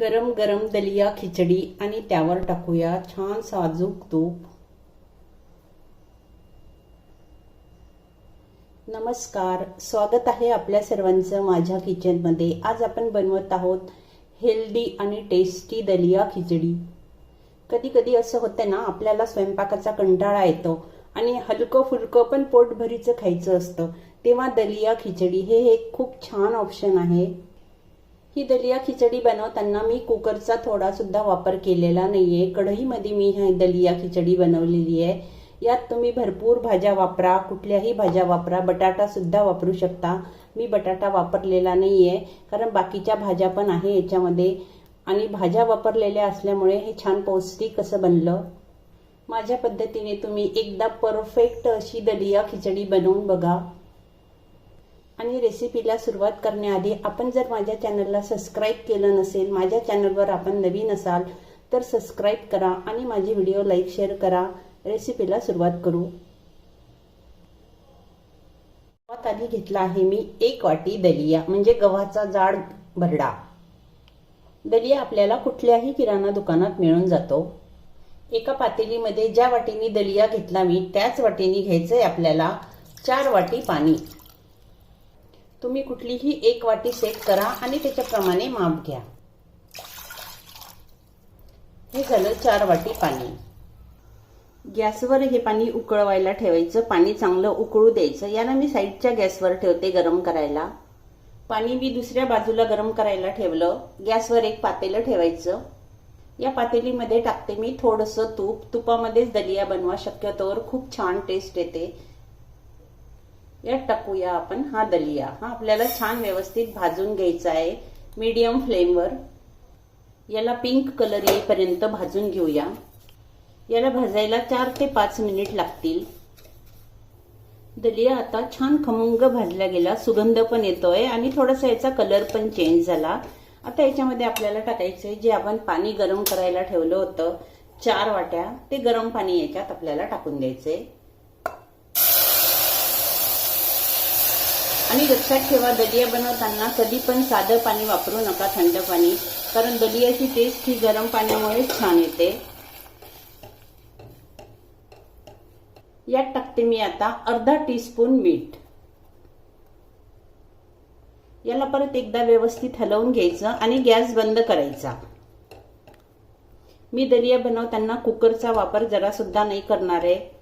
गरम गरम दलिया खिचडी आणि त्यावर टाकूया छान साजूक तूप. नमस्कार स्वागत आहे आपल्या सर्वांचं माझ्या किचनमध्ये आज आपण बनवत आहोत हेल्दी आणि टेस्टी दलिया खिचडी. कधी कधी असं होतं ना आपल्याला स्वयंपाकाचा कंटाळा येतो आणि हलकं फुलकं पण पोटभरीचं खायचं असतं. तेव्हा दलिया खिचडी हे एक खूप छान ऑप्शन आहे. ही दलिया खिचडी बनवताना मी कुकरचा थोडासुद्धा वापर केलेला नाही आहे कढईमध्ये मी ही दलिया खिचडी बनवलेली आहे. यात तुम्ही भरपूर भाज्या वापरा कुठल्याही भाज्या वापरा बटाटासुद्धा वापरू शकता. मी बटाटा वापरलेला नाही आहे कारण बाकीच्या भाज्या पण आहे याच्यामध्ये. आणि भाज्या वापरलेल्या असल्यामुळे हे छान पौष्टिक असं बनलं. माझ्या पद्धतीने तुम्ही एकदा परफेक्ट अशी दलिया खिचडी बनवून बघा. आणि रेसिपीला सुरुवात करण्याआधी आपण जर माझ्या चॅनलला सबस्क्राईब केलं नसेल माझ्या चॅनलवर आपण नवीन असाल तर सबस्क्राईब करा आणि माझे व्हिडिओ लाईक शेअर करा. रेसिपीला सुरुवात करू. सर्वात आधी घेतला आहे मी एक वाटी दलिया म्हणजे गव्हाचा जाड भरडा. दलिया आपल्याला कुठल्याही किराणा दुकानात मिळून जातो. एका पातेलीमध्ये ज्या वाटीने दलिया घेतला मी त्याच वाटीने घ्यायचंय आपल्याला चार वाटी पाणी. तुम्ही कुठलीही एक वाटी सेट करा आणि त्याच्याप्रमाणे माप घ्या. हे झालं चार वाटी पाणी. गॅसवर हे पाणी उकळवायला ठेवायचं. पाणी चांगलं उकळू द्यायचं. यानं मी साईडच्या गॅसवर ठेवते गरम करायला. पाणी मी दुसऱ्या बाजूला गरम करायला ठेवलं. गॅसवर एक पातेलं ठेवायचं. या पातेलीमध्ये टाकते मी थोडंसं तूप. तुपामध्येच दलिया बनवा. शक्यतोवर खूप छान टेस्ट येते. यात टाकूया आपण. हा दलिया. हा आपल्याला छान व्यवस्थित भाजून घ्यायचा आहे. मीडियम फ्लेमवर याला पिंक कलर येईपर्यंत भाजून घेऊया. याला भाजायला चार ते पाच मिनिट लागतील. दलिया आता छान खमंग भाजला गेला. सुगंध पण येतोय आणि थोडासा याचा कलर पण चेंज झाला. आता याच्यामध्ये आपल्याला टाकायचं आहे जे आपण पाणी गरम करायला ठेवलं होतं. चार वाट्या. ते गरम पाणी याच्यात आपल्याला टाकून द्यायचं आहे आणि लक्षात ठेवा दलिया बनवताना कधी पण साधं पाणी वापरू नका थंड पाणी कारण दलियाची टेस्ट ही गरम पाण्यामुळेच छान येते. यात टाकते मी आता अर्धा टीस्पून मीठ. याला परत एकदा व्यवस्थित हलवून घ्यायचं आणि गॅस बंद करायचा. मी दलिया बनवताना कुकरचा वापर जरा सुद्धा नाही करणार. आहे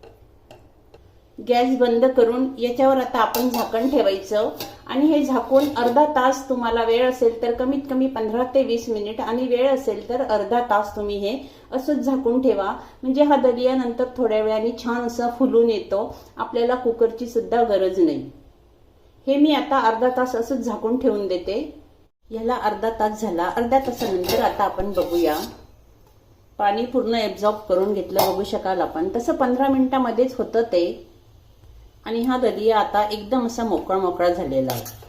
गॅस बंद करून याच्यावर आता आपण झाकण ठेवायचं. आणि हे झाकून अर्धा तास तुम्हाला वेळ असेल तर कमीत कमी पंधरा ते वीस मिनिट आणि वेळ असेल तर अर्धा तास तुम्ही हे असंच झाकून ठेवा. म्हणजे हा दलिया नंतर थोड्या वेळाने छान असा फुलून येतो. आपल्याला कुकरची सुद्धा गरज नाही. हे मी आता अर्धा तास असंच झाकून ठेवून देते. याला अर्धा तास झाला. अर्ध्या तासानंतर आता आपण बघूया. पाणी पूर्ण एब्झॉर्ब करून घेतलं बघू शकाल आपण. तसं पंधरा मिनिटामध्येच होतं ते. आणि हा दलिया आता एकदम असा मोकळा मोकळा झालेला आहे.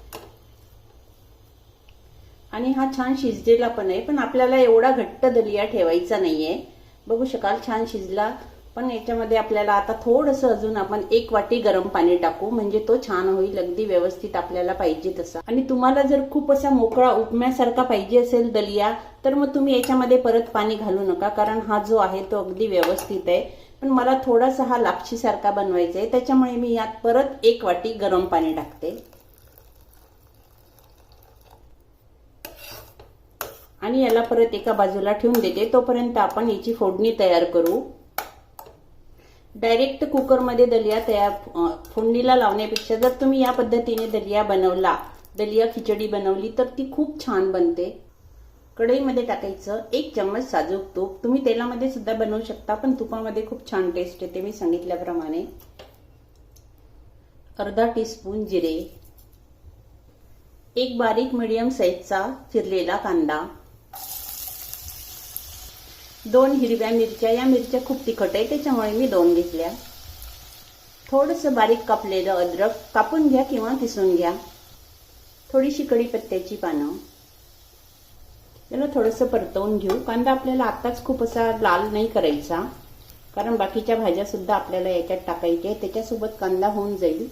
आणि हा छान शिजलेला पण आहे पण आपल्याला एवढा घट्ट दलिया ठेवायचा नाहीये. बघू शकाल छान शिजला पण याच्यामध्ये आपल्याला आता थोडंसं अजून आपण एक वाटी गरम पाणी टाकू म्हणजे तो छान होईल अगदी व्यवस्थित आपल्याला पाहिजे तसा. आणि तुम्हाला जर खूप असा मोकळा उपम्यासारखा पाहिजे असेल दलिया तर मग तुम्ही याच्यामध्ये परत पाणी घालू नका कारण हा जो आहे तो अगदी व्यवस्थित आहे. पण मला थोडासा हा लापशीसारखा बनवायचा आहे त्याच्यामुळे मी यात परत एक वाटी गरम पाणी टाकते. आणि याला परत एका बाजूला ठेवून देते. तोपर्यंत आपण याची फोडणी तयार करू. डायरेक्ट कुकरमध्ये दलिया तयार फोडणीला लावण्यापेक्षा जर तुम्ही या पद्धतीने दलिया बनवला दलिया खिचडी बनवली तर ती खूप छान बनते. कढईमध्ये टाकायचं एक चम्मच साजूक तूप. तुम्ही तेलामध्ये सुद्धा बनवू शकता पण तुपामध्ये खूप छान टेस्ट येते मी सांगितल्याप्रमाणे. अर्धा टीस्पून जिरे. एक बारीक मिडियम साईजचा चिरलेला कांदा. दोन हिरव्या मिरच्या या मिरच्या खूप तिखट आहे त्याच्यामुळे मी दोन घेतल्या. थोडंसं बारीक कापलेलं अद्रक कापून घ्या किंवा किसून घ्या. थोडीशी कढीपत्त्याची पानं. याला थोडंसं परतवून घेऊ. कांदा आपल्याला आत्ताच खूप असा लाल नाही करायचा. कारण बाकीच्या भाज्या सुद्धा आपल्याला याच्यात टाकायच्या त्याच्यासोबत कांदा होऊन जाईल.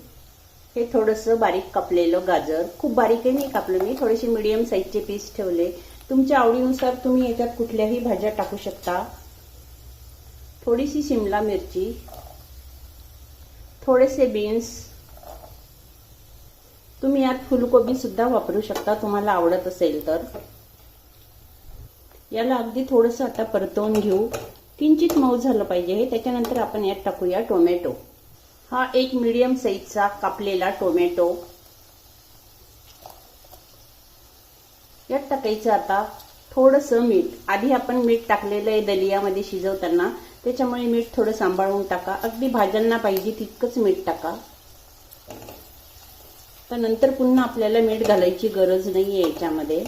हे थोडंसं बारीक कापलेलं गाजर. खूप बारीकही नाही कापलं मी. थोडेसे मिडियम साईजचे पीस ठेवले. तुमच्या आवडीनुसार तुम्ही याच्यात कुठल्याही भाज्या टाकू शकता. थोडीशी शिमला मिरची. थोडेसे बीन्स तुम्ही यात फुलकोबीसुद्धा वापरू शकता तुम्हाला आवडत असेल तर. याला अगदी थोडंसं आता परतवून घेऊ. किंचित मऊ झालं पाहिजे हे त्याच्यानंतर आपण यात टाकूया टोमॅटो. हा एक मीडियम साईजचा कापलेला टोमॅटो. यात टाकायचं आता थोडंसं मीठ. आधी आपण मीठ टाकलेलं आहे दलियामध्ये शिजवताना. त्याच्यामुळे मीठ थोडं सांभाळून टाका. अगदी भाज्यांना पाहिजे तितकंच मीठ टाका. तर नंतर पुन्हा आपल्याला मीठ घालायची गरज नाही आहे याच्यामध्ये.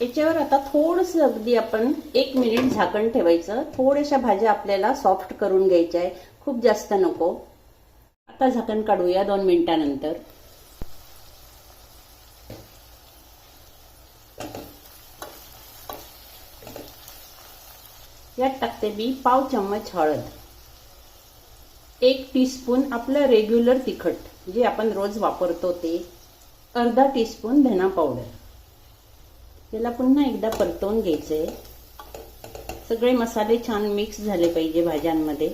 याच्यावर आता थोडंसं अगदी आपण एक मिनिट झाकण ठेवायचं. थोड्याशा भाज्या आपल्याला सॉफ्ट करून घ्यायच्या आहे खूप जास्त नको. आता झाकण काढूया दोन मिनिटानंतर. यात टाकते मी पाव चम्मच हळद. एक टीस्पून आपलं रेग्युलर तिखट जे आपण रोज वापरतो ते. अर्धा टीस्पून धना पावडर याला पुन्हा एकदा परतवून घ्यायचंय सगळे मसाले छान मिक्स झाले पाहिजे भाज्यांमध्ये.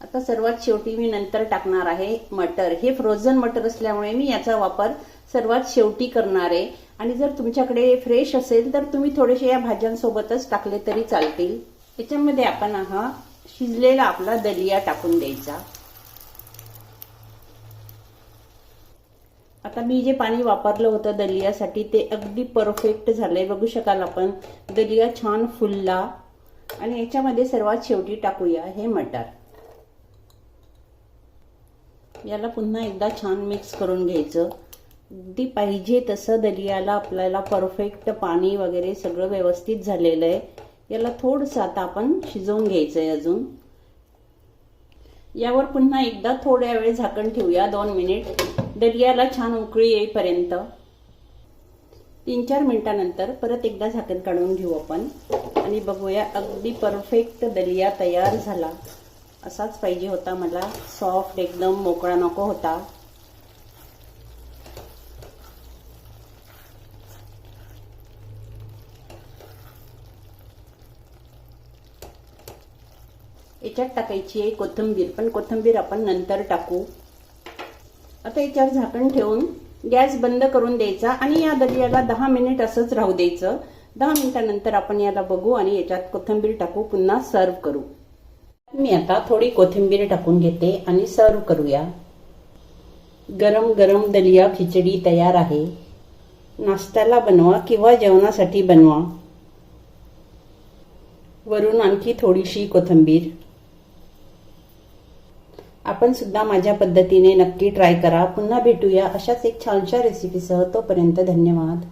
आता सर्वात शेवटी मी नंतर टाकणार आहे मटर. हे फ्रोझन मटर असल्यामुळे मी याचा वापर सर्वात शेवटी करणार आहे. आणि जर तुमच्याकडे फ्रेश असेल तर तुम्ही थोडेसे या भाज्यांसोबतच टाकले तरी चालतील. याच्यामध्ये आपण हा शिजलेला आपला दलिया टाकून द्यायचा. आता मी जे पाणी वापरलं होतं दलियासाठी ते अगदी परफेक्ट झालंय. बघू शकाल आपण. दलिया छान फुलला. आणि याच्यामध्ये सर्वात शेवटी टाकूया हे मटर. याला पुन्हा एकदा छान मिक्स करून घ्यायचं. अगदी पाहिजे तसं दलियाला आपल्याला परफेक्ट पाणी वगैरे सगळं व्यवस्थित झालेलं आहे. याला थोडंसं आता आपण शिजवून घ्यायचं आहे अजून. यावर पुन्हा एकदा थोड्या वेळ झाकण ठेवूया दोन मिनिट दलियाला छान उकळी येईपर्यंत तीन चार मिनिटानंतर परत एकदा झाकण काढून घेऊ आपण. आणि बघूया अगदी परफेक्ट दलिया तयार झाला. असाच पाहिजे होता मला. सॉफ्ट एकदम मोकळा नको होता. याच्यात टाकायची आहे कोथिंबीर. पण कोथिंबीर आपण नंतर टाकू. आता याच्यावर झाकण ठेवून गॅस बंद करून द्यायचा आणि या दलियाला दहा मिनिट असंच राहू द्यायचं. दहा मिनिटानंतर आपण याला बघू आणि याच्यात कोथिंबीर टाकू पुन्हा सर्व करू. मी आता थोडी कोथिंबीर टाकून घेते आणि सर्व करूया. गरम गरम दलिया खिचडी तयार आहे. नाश्त्याला बनवा किंवा जेवणासाठी बनवा. वरून आणखी थोडीशी कोथिंबीर. आपण सुद्धा माझ्या पद्धतीने नक्की ट्राय करा. पुन्हा भेटूया अशाच एक छानशा रेसिपीसह तोपर्यंत धन्यवाद.